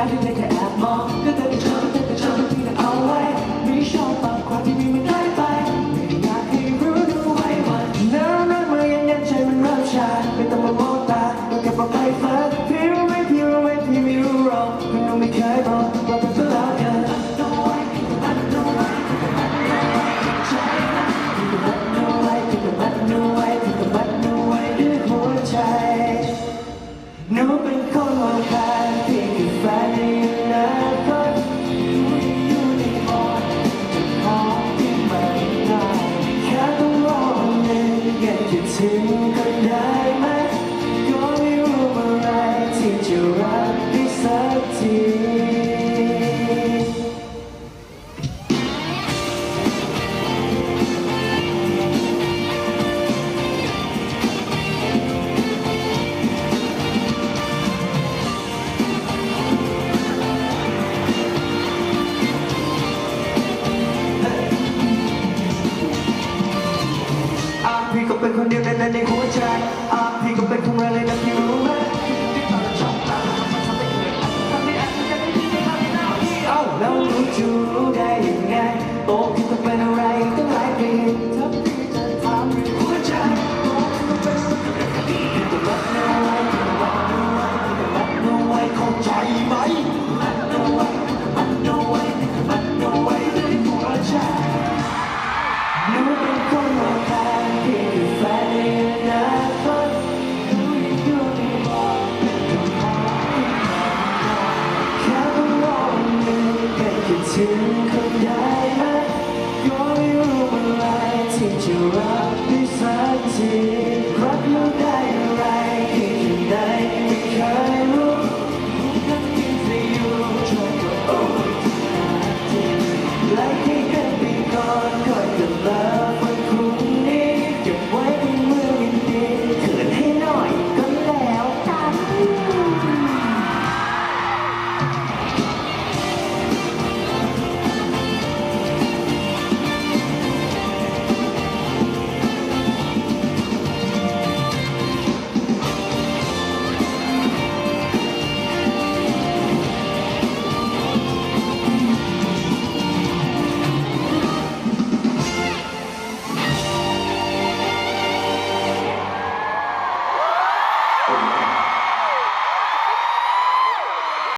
ค่ที่ไแค่แอบมองก็เดินไปชนเดินไปชนที่เราเอาไว้ม่ชองตามความที่มันได้ไปไม่อยากให้รู้รู้ไว้ว่าน้ำนั้นเมื่เย็นเย็นใจมันเริ่มชาไม่ต้องมามอตาเแค่บอกไฟฟ้า ถึงกันได้ไหมก็ไม่รู้เะไรที่จะรักได้สักที pendejo you up beside me